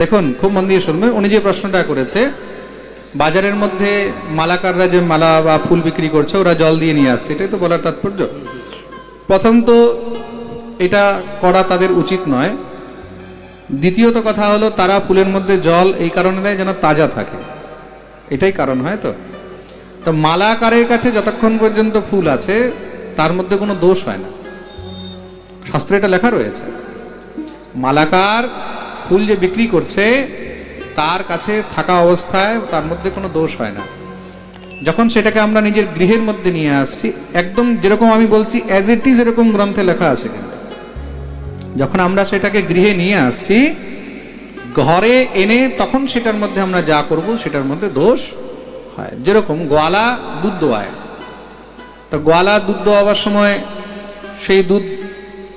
দেখুন, খুব মন দিয়ে শুনবেন। উনি যে প্রশ্নটা করেছে, বাজারের মধ্যে মালাকাররা যে মালা বা ফুল বিক্রি করছে, ওরা জল দিয়ে নিয়ে আসছে, এটাই তো বলার তাৎপর্য। প্রথম তো এটা করা তাদের উচিত নয়। দ্বিতীয়ত কথা হলো, তারা ফুলের মধ্যে জল এই কারণে দেয় যেন তাজা থাকে। এটাই কারণ, হয় তো? তো মালাকারের কাছে যতক্ষণ পর্যন্ত ফুল আছে, তার মধ্যে কোনো দোষ হয় না। শাস্ত্রে এটা লেখা রয়েছে। মালাকার ফুল যে বিক্রি করছে, তার কাছে থাকা অবস্থায় তার মধ্যে কোনো দোষ হয় না। যখন সেটাকে আমরা নিজের গৃহের মধ্যে নিয়ে আসছি, একদম যেরকম আমি বলছি অ্যাজ ইট ইজ এরকম গ্রন্থে লেখা আছে কিন্তু। যখন আমরা সেটাকে গৃহে নিয়ে আসছি, ঘরে এনে তখন সেটার মধ্যে আমরা যা করব, সেটার মধ্যে দোষ হয়। যেরকম গোয়ালা দুধ দোয়ায়। তো গোয়ালা দুধ দোয়াবার সময় সেই দুধ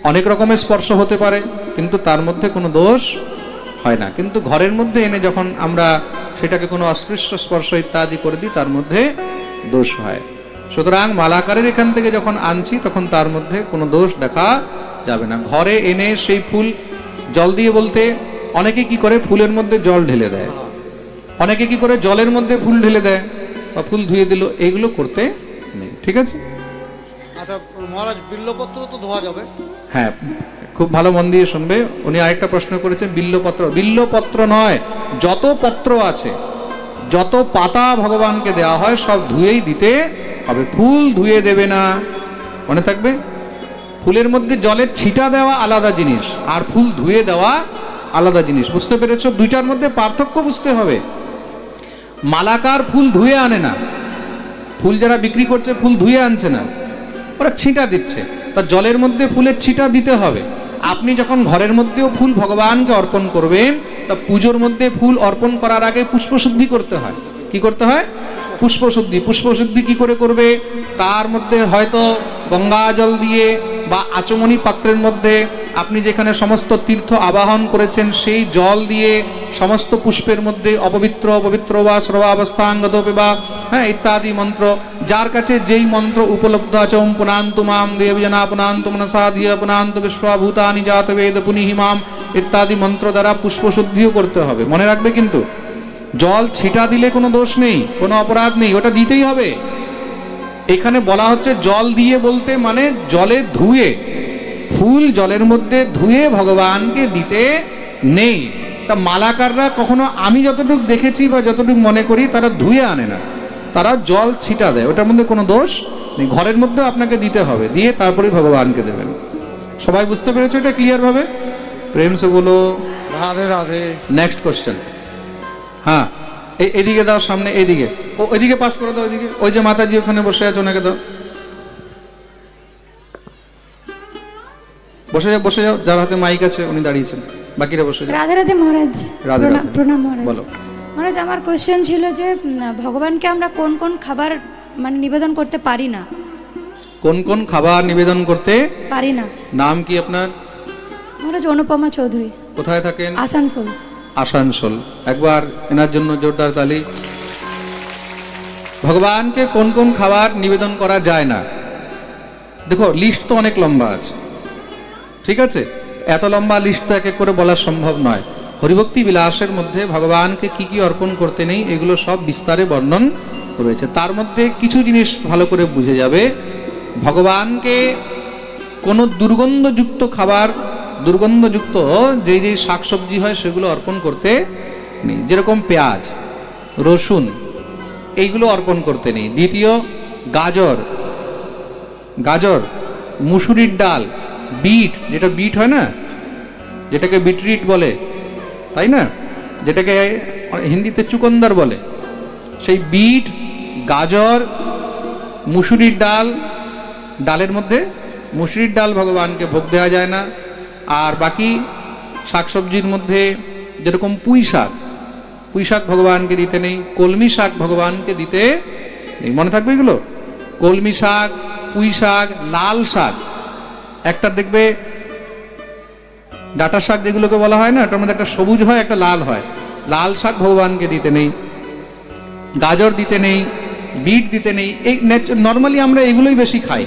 অনেক রকমের স্পর্শ হতে পারে, কিন্তু তার মধ্যে কোনো দোষ হয় না। কিন্তু ঘরের মধ্যে এনে যখন আমরা সেটাকে কোনো অস্পৃশ্য স্পর্শ ইত্যাদি করে দিই, তার মধ্যে দোষ হয়। সুতরাং মালাকারের এখান থেকে যখন আনছি, তখন তার মধ্যে কোনো দোষ দেখা যাবে না। ঘরে এনে সেই ফুল জল দিয়ে বলতে, অনেকে কি করে ফুলের মধ্যে জল ঢেলে দেয়? অনেকে কি করে জলের মধ্যে ফুল ঢেলে দেয় বা ফুল ধুয়ে দিল, এগুলো করতে নেই। ঠিক আছে? আচ্ছা মহারাজ, বিল্লপত্র তো ধোয়া যাবে। হ্যাঁ খুব ভালো মন দিয়ে শুনবে। উনি আরেকটা প্রশ্ন করেছেন বিল্লপত্র বিল্লপত্র নয়, যত পত্র আছে, যত পাতা ভগবানকে দেওয়া হয়, সব ধুয়েই দিতে হবে। ফুল ধুয়ে দেবে না। মনে থাকবে? ফুলের মধ্যে জলের ছিটা দেওয়া আলাদা জিনিস, আর ফুল ধুয়ে দেওয়া আলাদা জিনিস। বুঝতে পেরেছ? দুইটার মধ্যে পার্থক্য বুঝতে হবে। মালাকার ফুল ধুয়ে আনে না। ফুল যারা বিক্রি করছে, ফুল ধুয়ে আনছে না। ওরা ছিটা দিচ্ছে। তা জলের মধ্যে ফুলের ছিটা দিতে হবে। আপনি যখন ঘরের মধ্যেও ফুল ভগবানকে অর্পণ করবেন, তা পুজোর মধ্যে ফুল অর্পণ করার আগে পুষ্পশুদ্ধি করতে হয়। কি করতে হয়? পুষ্পশুদ্ধি। পুষ্পশুদ্ধি কি করে করবে? তার মধ্যে হয়তো গঙ্গা জল দিয়ে বা আচমনি পাত্রের মধ্যে আপনি যেখানে সমস্ত তীর্থ আবাহন করেছেন, সেই জল দিয়ে সমস্ত পুষ্পের মধ্যে অপবিত্র পবিত্র বা সর্বাবস্থাঙ্গত বা হ্যাঁ ইত্যাদি মন্ত্র, যার কাছে যেই মন্ত্র উপলব্ধ আছে, ওম পুনান্তু মাম দেবজনা পুনান্তু মনসা দিয়ে পুনান্তু বিশ্বভূতানি জাত বেদ পুনিহিমাম ইত্যাদি মন্ত্র দ্বারা পুষ্পশুদ্ধিও করতে হবে। মনে রাখবে কিন্তু, জল ছিটা দিলে কোনো দোষ নেই, কোনো অপরাধ নেই, ওটা দিতেই হবে। এখানে বলা হচ্ছে জল দিয়ে বলতে মানে জলে ধুয়ে ফুল জলের মধ্যে ধুয়ে ভগবানকে দিতে নেই। তা মালাকাররা কখনো আমি যতটুকু দেখেছি বা যতটুকু মনে করি তারা ধুয়ে আনে না। তারা জল ছিটা দেয়। ওটার মধ্যে কোনো দোষ নেই। ঘরের মধ্যে আপনাকে দিতে হবে। দিয়ে তারপরে ভগবানকে দেবেন। সবাই বুঝতে পেরেছ এটা ক্লিয়ার ভাবে? প্রেম সে বলো। রাধে রাধে। নেক্সট কোশ্চেন হ্যাঁ। এদিকে দাও সামনে এইদিকে ও ওইদিকে পাস করে দাও ওইদিকে। ওই যে মাতাজি ওখানে বসে আছে ওনাকে দাও বসে যাও বসে যাও। যার হাতে মাইক আছে উনি দাঁড়িয়েছেন। বাকিরা বসে যাও। রাধে রাধে মহারাজ। রাধে প্রণাম- রাধে। প্রণাম মহারাজ। বলো। মহারাজ আমার কোশ্চেন ছিল যে ভগবানকে আমরা কোন কোন খাবার মানে নিবেদন করতে পারি না? কোন কোন খাবার নিবেদন করতে পারি না। নাম কি আপনার? মহারাজ অনুপমা চৌধুরী। কোথায় থাকেন? আসানসোল। আসানসোল। একবার এনার জন্য জোরদার তালি। ভগবানকে কোন কোন খাবার নিবেদন করা যায় না। দেখো লিস্ট তো অনেক লম্বা আছে। ঠিক আছে? এত লম্বা লিস্ট তো এক এক করে বলা সম্ভব নয়। হরিভক্তি বিলাসের মধ্যে ভগবানকে কি কি অর্পণ করতে নেই, এগুলো সব বিস্তারে বর্ণন রয়েছে। তার মধ্যে কিছু জিনিস ভালো করে বুঝে যাবে। ভগবানকে কোনো দুর্গন্ধযুক্ত খাবার দুর্গন্ধযুক্ত যেই যেই শাকসবজি হয় সেগুলো অর্পণ করতে নেই। যেরকম পেঁয়াজ, রসুন, এইগুলো অর্পণ করতে নেই। দ্বিতীয়, গাজর। গাজর, মুসুরির ডাল, বিট, যেটা বিট হয় না, যেটাকে বিটরিট বলে, তাই না? যেটাকে হিন্দিতে চুকন্দর বলে। সেই বিট, গাজর, মুসুরির ডাল, ডালের মধ্যে মুসুরির ডাল ভগবানকে ভোগ দেওয়া যায় না। আর বাকি শাকসবজির মধ্যে যেরকম পুঁই শাক পুঁই শাক ভগবানকে দিতে নেই, কলমি শাক ভগবানকে দিতে নেই। মনে থাকবে এগুলো? কলমি শাক, পুঁই শাক, লাল শাক। একটা দেখবে ডাটা শাক যেগুলোকে বলা হয় না ওটার মধ্যে একটা সবুজ হয়, একটা লাল হয়। লাল শাক ভগবানকে দিতে নেই, গাজর দিতে নেই, বিট দিতে নেই। এই নর্মালি আমরা এগুলোই বেশি খাই।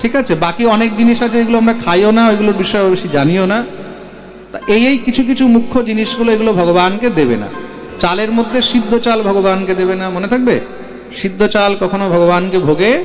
ঠিক আছে, বাকি অনেক জিনিস আছে, এগুলো আমরা খাইও না, ওইগুলোর বিষয়ে বেশি জানিও না। তা এই এই কিছু কিছু মুখ্য জিনিসগুলো এগুলো ভগবানকে দেবে না। চালের মধ্যে সিদ্ধ চাল ভগবানকে দেবে না, মনে থাকবে? সিদ্ধ চাল কখনো ভগবানকে ভোগে